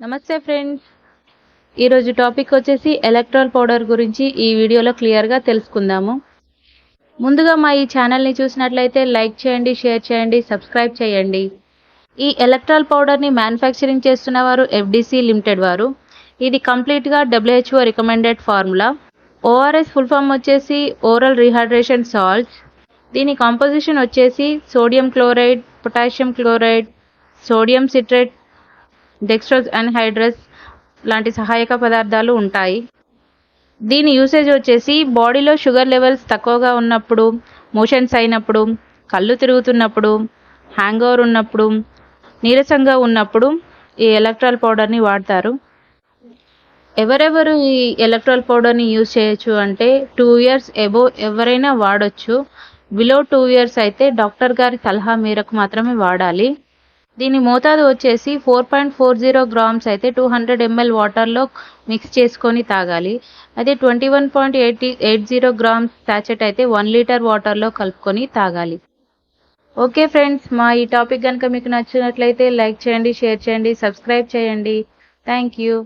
నమస్తే ఫ్రెండ్స్. ఈరోజు టాపిక్ వచ్చేసి ఎలక్ట్రాల్ పౌడర్ గురించి ఈ వీడియోలో క్లియర్గా తెలుసుకుందాము. ముందుగా మా ఈ ఛానల్ని చూసినట్లయితే లైక్ చేయండి షేర్ చేయండి సబ్స్క్రైబ్ చేయండి. ఈ ఎలక్ట్రాల్ పౌడర్ని మ్యానుఫ్యాక్చరింగ్ చేస్తున్న వారు ఎఫ్డిసి లిమిటెడ్ వారు. ఇది కంప్లీట్గా WHO recommended formula. ORS full form వచ్చేసి ఓరల్ రీహైడ్రేషన్ సాల్ట్స్. దీని కాంపోజిషన్ వచ్చేసి sodium chloride potassium chloride sodium citrate dextrose anhydrous లాంటి సహాయక పదార్థాలు ఉంటాయి. దీని యూసేజ్ వచ్చేసి బాడీలో షుగర్ లెవెల్స్ తక్కువగా ఉన్నప్పుడు మోషన్స్ అయినప్పుడు కళ్ళు తిరుగుతున్నప్పుడు హ్యాంగ్ ఓవర్ ఉన్నప్పుడు నీరసంగా ఉన్నప్పుడు ఈ ఎలక్ట్రాల్ పౌడర్ని వాడతారు. ఎవరెవరు ఈ ఎలక్ట్రాల్ పౌడర్ని యూజ్ చేయొచ్చు అంటే టూ ఇయర్స్ ఎబో ఎవరైనా వాడొచ్చు. బిలో టూ ఇయర్స్ అయితే డాక్టర్ గారి సలహా మేరకు మాత్రమే వాడాలి. దీని మోతాదు వచ్చేసి four point four zero grams అయితే టూ హండ్రెడ్ ఎంఎల్ వాటర్లో మిక్స్ చేసుకొని తాగాలి. అదే twenty one point eighty eight zero grams sachet అయితే వన్ లీటర్ వాటర్లో కలుపుకొని తాగాలి. ఓకే ఫ్రెండ్స్ మా ఈ టాపిక్ కనుక మీకు నచ్చినట్లయితే లైక్ చేయండి షేర్ చేయండి సబ్స్క్రైబ్ చేయండి. Thank you.